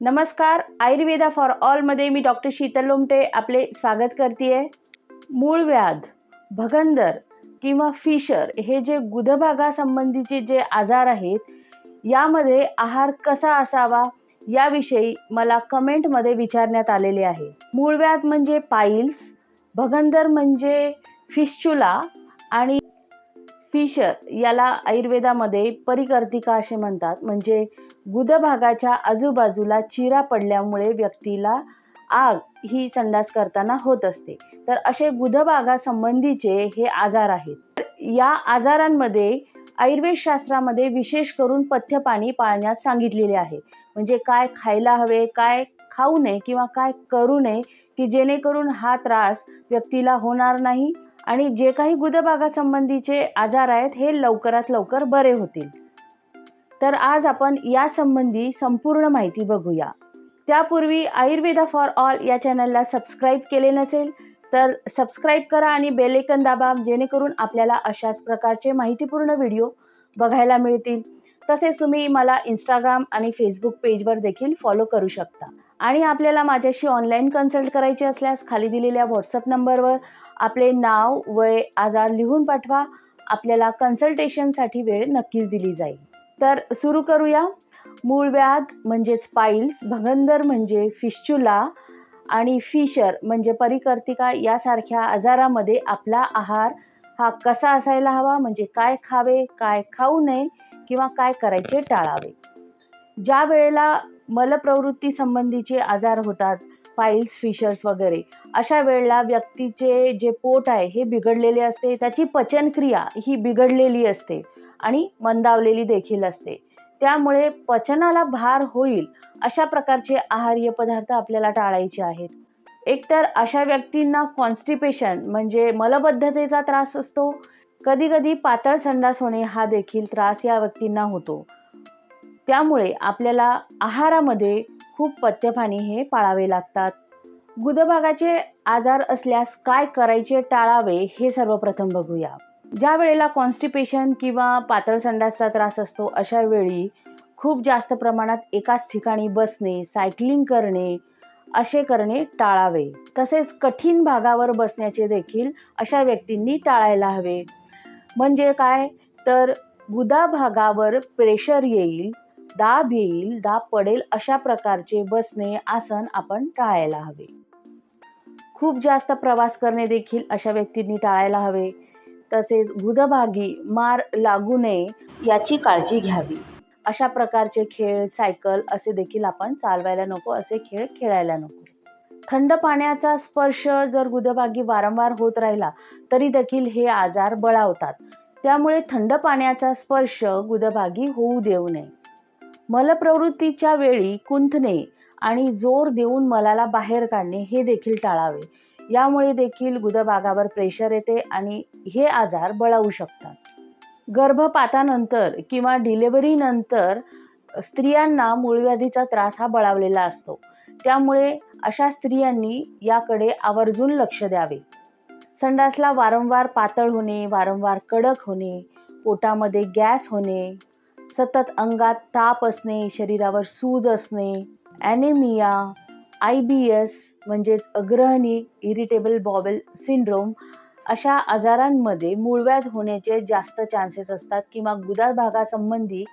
नमस्कार आयुर्वेदा फॉर ऑलमध्ये मी डॉक्टर शीतल लोमटे आपले स्वागत करते मूळव्याध भगंदर किंवा फिशर हे जे गुदभागासंबंधीचे जे आजार आहेत यामध्ये आहार कसा असावा याविषयी मला कमेंटमध्ये विचारण्यात आलेले आहे. मूळव्याध म्हणजे पाईल्स भगंदर म्हणजे फिशचुला आणि फिशर याला आयुर्वेदामध्ये परिकर्तिका असे म्हणतात. म्हणजे गुदभागाच्या आजूबाजूला चिरा पडल्यामुळे व्यक्तीला आग ही संडास करताना होत असते. तर असे गुदभागासंबंधीचे हे आजार आहेत. तर या आजारांमध्ये आयुर्वेद शास्त्रामध्ये विशेष करून पथ्यपाणी पाळण्यास सांगितलेले आहे. म्हणजे काय खायला हवे काय खाऊ नये किंवा काय करू नये की जेणेकरून हा त्रास व्यक्तीला होणार नाही. आणि जे काही गुदभागासंबंधीचे आजार आहेत हे लवकरात लवकर बरे होतील. तर आज आपण यासंबंधी संपूर्ण माहिती बघूया. त्यापूर्वी आयुर्वेदा फॉर ऑल या चॅनलला सबस्क्राईब केले नसेल तर सबस्क्राईब करा आणि बेलेकन दाबा जेणेकरून आपल्याला अशाच प्रकारचे माहितीपूर्ण व्हिडिओ बघायला मिळतील. तसेच तुम्ही मला इंस्टाग्राम आणि फेसबुक पेजवर देखील फॉलो करू शकता. आणि आपल्याला माझ्याशी ऑनलाईन कन्सल्ट करायचे असल्यास खाली दिलेल्या व्हॉट्सअप नंबरवर आपले नाव वय आजार लिहून पाठवा. आपल्याला कन्सल्टेशनसाठी वेळ नक्कीच दिली जाईल. तर सुरू करूया. मूळव्याध म्हणजेच पाईल्स भगंदर म्हणजे फिश्चुला आणि फिशर म्हणजे परिकर्तिका यासारख्या आजारामध्ये आपला आहार हा कसा असायला हवा? म्हणजे काय खावे काय खाऊ नये किंवा काय करायचे टाळावे? ज्या वेळेला मलप्रवृत्ती संबंधीचे आजार होतात पाईल्स फिशर्स वगैरे. अशा वेळेला व्यक्तीचे जे पोट आहे हे बिघडलेले असते. त्याची पचनक्रिया ही बिघडलेली असते आणि मंदावलेली देखील असते. त्यामुळे पचनाला भार होईल अशा प्रकारचे आहार्य पदार्थ आपल्याला टाळायचे आहेत. एकतर अशा व्यक्तींना कॉन्स्टिपेशन म्हणजे मलबद्धतेचा त्रास असतो. कधीकधी पातळ संडास होणे हा देखील त्रास या व्यक्तींना होतो. त्यामुळे आपल्याला आहारामध्ये खूप पथ्यपाणी हे पाळावे लागतात. गुदभागाचे आजार असल्यास काय करायचे टाळावे हे सर्वप्रथम बघूया. ज्या वेळेला कॉन्स्टिपेशन किंवा पातळ संडासचा त्रास असतो अशा वेळी खूप जास्त प्रमाणात एकाच ठिकाणी बसणे सायकलिंग करणे असे करणे टाळावे. तसेच कठीण भागावर बसण्याचे देखील अशा व्यक्तींनी टाळायला हवे. म्हणजे काय? तर गुदा भागावर प्रेशर येईल दाब येईल दाब पडेल अशा प्रकारचे बसणे आसन आपण टाळायला हवे. खूप जास्त प्रवास करणे देखील अशा व्यक्तींनी टाळायला हवे. तसेच गुदभागी मार लागू नये याची काळजी घ्यावी. अशा प्रकारचे खेळ सायकल असे देखील आपण चालवायला नको असे खेळ खेळायला नको. थंड पाण्याचा स्पर्श जर गुदभागी वारंवार होत राहिला तरी देखील हे आजार बळावतात. त्यामुळे थंड पाण्याचा स्पर्श गुदभागी होऊ देऊ नये. मलप्रवृत्तीच्या वेळी कुंथणे आणि जोर देऊन मलाला बाहेर काढणे हे देखील टाळावे. यामुळे देखील गुदभागावर प्रेशर येते आणि हे आजार बळावू शकतात. गर्भपातानंतर किंवा डिलेवरीनंतर स्त्रियांना मूळव्याधीचा त्रास हा बळावलेला असतो. त्यामुळे अशा स्त्रियांनी याकडे आवर्जून लक्ष द्यावे. संडासला वारंवार पातळ होणे वारंवार कडक होणे पोटामध्ये गॅस होणे सतत अंगात ताप असणे शरीरावर सूज असणे ॲनेमिया आय बी एस म्हणजेच अग्रहणी इरिटेबल बॉबेल सिंड्रोम अशा आजारांमध्ये मूळव्याध होण्याचे जास्त चान्सेस असतात किंवा गुदा भागासंबंधी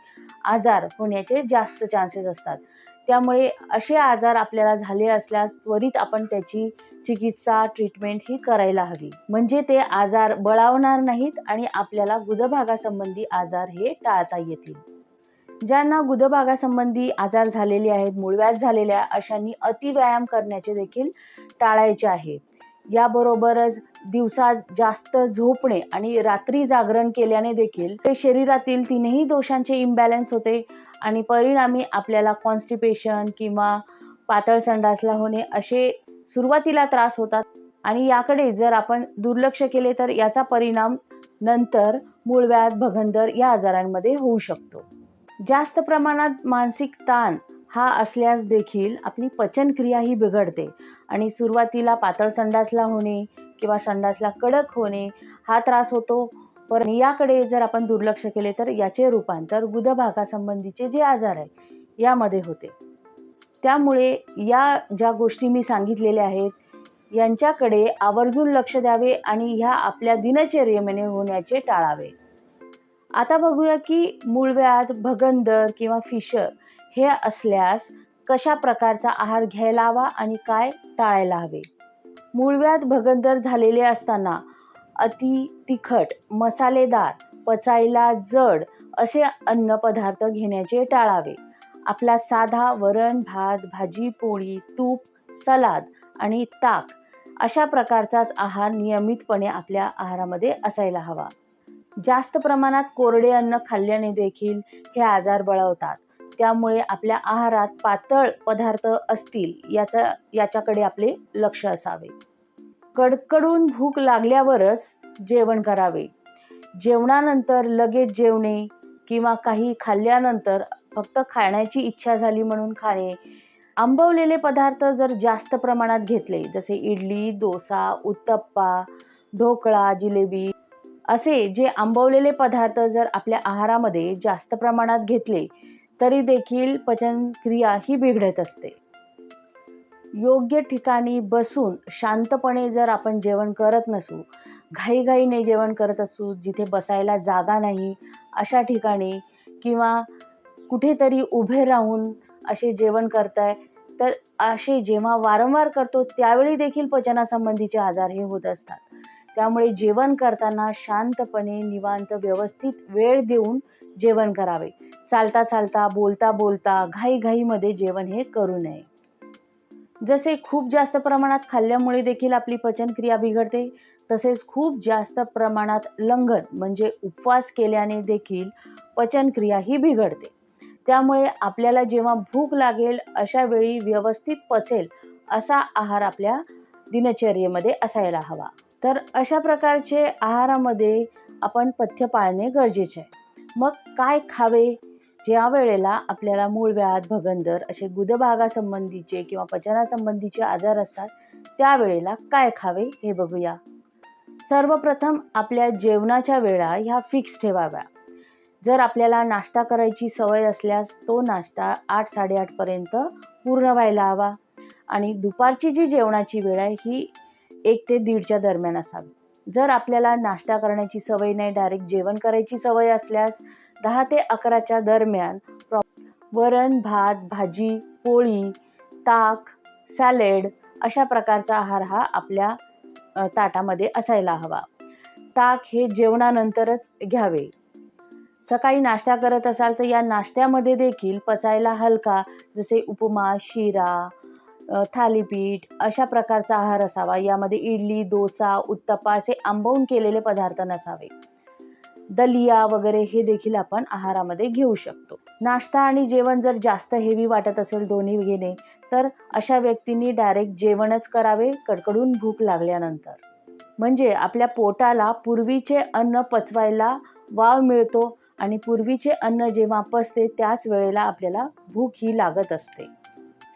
आजार होण्याचे जास्त चान्सेस असतात. त्यामुळे असे आजार आपल्याला झाले असल्यास त्वरित आपण त्याची चिकित्सा ट्रीटमेंट ही करायला हवी. म्हणजे ते आजार बळावणार नाहीत आणि आपल्याला गुदभागासंबंधी आजार हे टाळता येतील. ज्यांना गुदभागासंबंधी आजार झालेले आहेत मूळव्याध झालेल्या अशांनी अतिव्यायाम करण्याचे देखील टाळायचे आहे. याबरोबरच दिवसा जास्त झोपणे आणि रात्री जागरण केल्याने देखील ते शरीरातील तीनही दोषांचे इम्बॅलन्स होते आणि परिणामी आपल्याला कॉन्स्टिपेशन किंवा पातळ संडासला होणे असे सुरुवातीला त्रास होतात. आणि याकडे जर आपण दुर्लक्ष केले तर याचा परिणाम नंतर मूळव्याध भगंदर या आजारांमध्ये होऊ शकतो. जास्त प्रमाणात मानसिक ताण हा असल्यास देखील आपली पचनक्रिया ही बिघडते आणि सुरुवातीला पातळ संडासला होणे किंवा संडासला कडक होणे हा त्रास होतो. पण याकडे जर आपण दुर्लक्ष केले तर याचे रूपांतर गुदभागासंबंधीचे जे आजार आहे यामध्ये होते. त्यामुळे या ज्या गोष्टी मी सांगितलेल्या आहेत यांच्याकडे आवर्जून लक्ष द्यावे आणि ह्या आपल्या दिनचर्येमध्ये होण्याचे टाळावे. आता बघूया की मूळव्याध भगंदर किंवा फिशर हे असल्यास कशा प्रकारचा आहार घ्यायला हवा आणि काय टाळायला हवे? मूळव्याध भगंदर झालेले असताना अति तिखट मसालेदार पचायला जड असे अन्नपदार्थ घेण्याचे टाळावे. आपला साधा वरण भात भाजी पोळी तूप सलाद आणि ताक अशा प्रकारचाच आहार नियमितपणे आपल्या आहारामध्ये असायला हवा. जास्त प्रमाणात कोरडे अन्न खाल्ल्याने देखील हे आजार बळवतात. त्यामुळे आपल्या आहारात पातळ पदार्थ असतील याचा याच्याकडे आपले लक्ष असावे. कडकडून भूक लागल्यावरच जेवण करावे. जेवणानंतर लगेच जेवणे किंवा काही खाल्ल्यानंतर फक्त खाण्याची इच्छा झाली म्हणून खाणे. आंबवलेले पदार्थ जर जास्त प्रमाणात घेतले जसे इडली डोसा उत्तप्पा ढोकळा जिलेबी असे जे आंबवलेले पदार्थ जर आपल्या आहारामध्ये जास्त प्रमाणात घेतले तरी देखील पचनक्रिया ही बिघडत असते. योग्य ठिकाणी बसून शांतपणे जर आपण जेवण करत नसू घाईघाईने जेवण करत असू जिथे बसायला जागा नाही अशा ठिकाणी किंवा कुठेतरी उभे राहून असे जेवण करताय तर असे जेव्हा वारंवार करतो त्यावेळी देखील पचनासंबंधीचे आजार हे होत असतात. त्यामुळे जेवण करताना शांतपणे निवांत व्यवस्थित वेळ देऊन जेवण करावे. चालता चालता बोलता बोलता घाईघाईमध्ये जेवण हे करू नये. जसे खूप जास्त प्रमाणात खाल्ल्यामुळे देखील आपली पचनक्रिया बिघडते तसेच खूप जास्त प्रमाणात लंघन म्हणजे उपवास केल्याने देखील पचनक्रिया ही बिघडते. त्यामुळे आपल्याला जेव्हा भूक लागेल अशा वेळी व्यवस्थित पचेल असा आहार आपल्या दिनचर्येमध्ये असायला हवा. तर अशा प्रकारचे आहारामध्ये आपण पथ्य पाळणे गरजेचे आहे. मग काय खावे? ज्या वेळेला आपल्याला मूळव्याध भगंदर असे गुदभागासंबंधीचे किंवा पचनासंबंधीचे आजार असतात त्यावेळेला काय खावे हे बघूया. सर्वप्रथम आपल्या जेवणाच्या वेळा ह्या फिक्स ठेवाव्या. जर आपल्याला नाश्ता करायची सवय असल्यास तो नाश्ता आठ साडेआठपर्यंत पूर्ण व्हायला हवा. आणि दुपारची जी जेवणाची वेळ आहे ही एक ते दीडच्या दरम्यान असावी. जर आपल्याला नाश्ता करण्याची सवय नाही डायरेक्ट जेवण करायची सवय असल्यास दहा ते अकराच्या दरम्यान प्रॉ वरण भात भाजी पोळी ताक सॅलेड अशा प्रकारचा आहार हा आपल्या ताटामध्ये असायला हवा. ताक हे जेवणानंतरच घ्यावे. सकाळी नाश्ता करत असाल तर या नाश्त्यामध्ये देखील पचायला हलका जसे उपमा शिरा थालीपीठ अशा प्रकारचा आहार असावा. यामध्ये इडली डोसा उत्तप्पा असे आंबवून केलेले पदार्थ नसावे. दलिया वगैरे हे देखील आपण आहारामध्ये घेऊ शकतो. नाश्ता आणि जेवण जर जास्त हेवी वाटत असेल दोन्ही घेणे तर अशा व्यक्तींनी डायरेक्ट जेवणच करावे कडकडून भूक लागल्यानंतर. म्हणजे आपल्या पोटाला पूर्वीचे अन्न पचवायला वाव मिळतो आणि पूर्वीचे अन्न जेव्हा पचते त्याच वेळेला आपल्याला भूक ही लागत असते.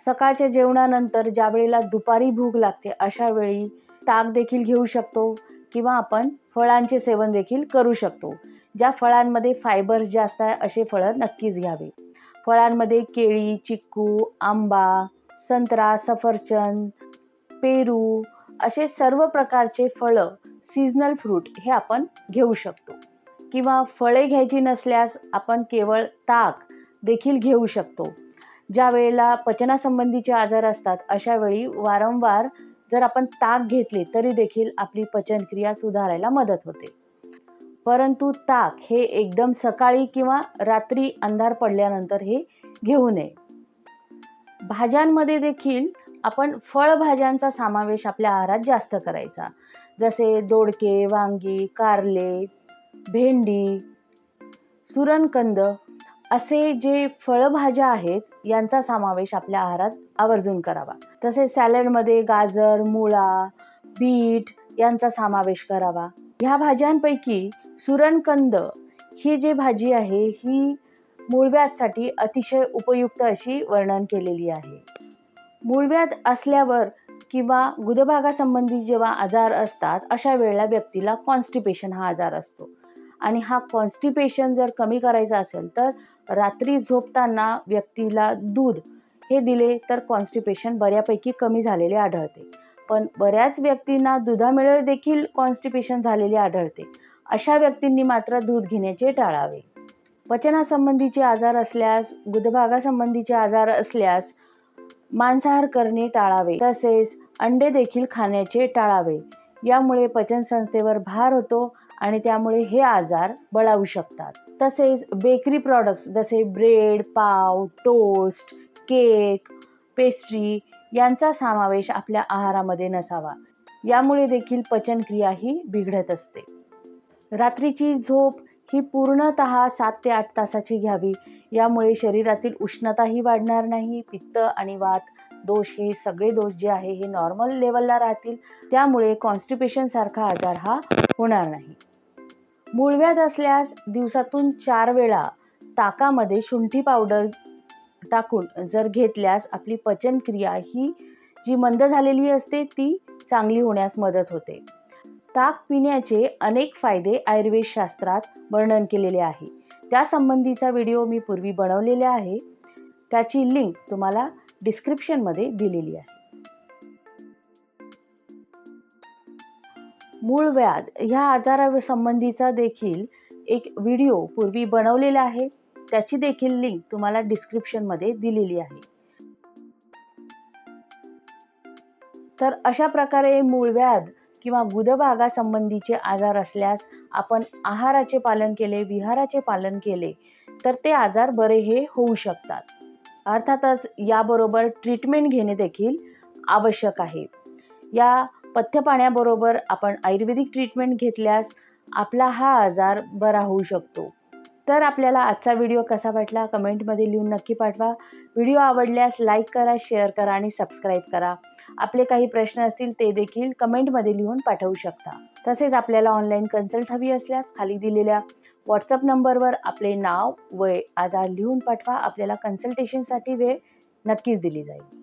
सकाळच्या जेवणानंतर ज्या वेळेला दुपारी भूक लागते अशा वेळी ताक देखील घेऊ शकतो किंवा आपण फळांचे सेवन देखील करू शकतो. ज्या फळांमध्ये फायबर्स जास्त आहे असे फळं नक्कीच घ्यावे. फळांमध्ये केळी चिक्कू आंबा संत्रा सफरचंद पेरू असे सर्व प्रकारचे फळं सीजनल फ्रूट हे आपण घेऊ शकतो. किंवा फळे घ्यायची नसल्यास आपण केवळ ताक देखील घेऊ शकतो. ज्या वेळेला पचनासंबंधीचे आजार असतात अशा वेळी वारंवार जर आपण ताक घेतले तरी देखील आपली पचनक्रिया सुधारायला मदत होते. परंतु ताक हे एकदम सकाळी किंवा रात्री अंधार पडल्यानंतर हे घेऊ नये. भाज्यांमध्ये देखील आपण फळभाज्यांचा समावेश आपल्या आहारात जास्त करायचा. जसे दोडके वांगी कारले भेंडी सुरणकंद असे जे फळभाज्या आहेत यांचा समावेश आपल्या आहारात आवर्जून करावा. तसेच सॅलडमध्ये गाजर मुळा बीट यांचा समावेश करावा. ह्या भाज्यांपैकी सुरणकंद ही जी भाजी आहे ही मूळव्याधसाठी अतिशय उपयुक्त अशी वर्णन केलेली आहे. मूळव्याध असल्यावर किंवा गुदभागासंबंधी जेव्हा आजार असतात अशा वेळेला व्यक्तीला कॉन्स्टिपेशन हा आजार असतो. आणि हा कॉन्स्टिपेशन जर कमी करायचा असेल तर रात्री झोपताना व्यक्तीला दूध हे दिले तर कॉन्स्टिपेशन बऱ्यापैकी कमी झालेले आढळते. पण बऱ्याच व्यक्तींना दुधामुळे देखील कॉन्स्टिपेशन झालेले आढळते. अशा व्यक्तींनी मात्र दूध घेण्याचे टाळावे. पचनासंबंधीचे आजार असल्यास गुदभागासंबंधीचे आजार असल्यास मांसाहार करणे टाळावे. तसेच अंडे देखील खाण्याचे टाळावे. यामुळे पचनसंस्थेवर भार होतो आणि त्यामुळे हे आजार बळावू शकतात. तसेच बेकरी प्रॉडक्ट्स जसे ब्रेड पाव टोस्ट केक पेस्ट्री यांचा समावेश आपल्या आहारामध्ये नसावा. यामुळे देखील पचनक्रिया ही बिघडत असते. रात्रीची झोप ही पूर्णत सात ते आठ तासाची घ्यावी. यामुळे शरीरातील उष्णताही वाढणार नाही. पित्त आणि वात दोष हे सगळे दोष जे आहे हे नॉर्मल लेवलला राहतील. त्यामुळे कॉन्स्टिपेशनसारखा आजार हा होणार नाही. मूळव्याध असल्यास दिवसातून चार वेळा ताकामध्ये शुंठी पावडर टाकून जर घेतल्यास आपली पचनक्रिया ही जी मंद झालेली असते ती चांगली होण्यास मदत होते. ताक पिण्याचे अनेक फायदे आयुर्वेद शास्त्रात वर्णन केलेले आहे. त्यासंबंधीचा व्हिडिओ मी पूर्वी बनवलेला आहे. त्याची लिंक तुम्हाला डिस्क्रिप्शनमध्ये दिलेली आहे. मूळव्याध ह्या आजारासंबंधीचा देखील एक व्हिडिओ पूर्वी बनवलेला आहे. त्याची देखील लिंक तुम्हाला डिस्क्रिप्शनमध्ये दिलेली आहे. तर अशा प्रकारे मूळव्याध किंवा गुदभागासंबंधीचे आजार असल्यास आपण आहाराचे पालन केले विहाराचे पालन केले तर ते आजार बरे हे होऊ शकतात. अर्थातच याबरोबर ट्रीटमेंट घेणे देखील आवश्यक आहे. या पथ्यपाण्याबरोबर आपण आयुर्वेदिक ट्रीटमेंट घेतल्यास आपला हा आजार बरा होऊ शकतो. तर आपल्याला आजचा व्हिडिओ कसा वाटला? कमेंटमध्ये लिहून नक्की पाठवा. व्हिडिओ आवडल्यास लाईक करा शेअर करा आणि सबस्क्राईब करा. आपले काही प्रश्न असतील ते देखील कमेंटमध्ये लिहून पाठवू शकता. तसेच आपल्याला ऑनलाईन कन्सल्ट हवी असल्यास खाली दिलेल्या व्हॉट्सअप नंबरवर आपले नाव वय आजार लिहून पाठवा. आपल्याला कन्सल्टेशनसाठी वेळ नक्कीच दिली जाईल.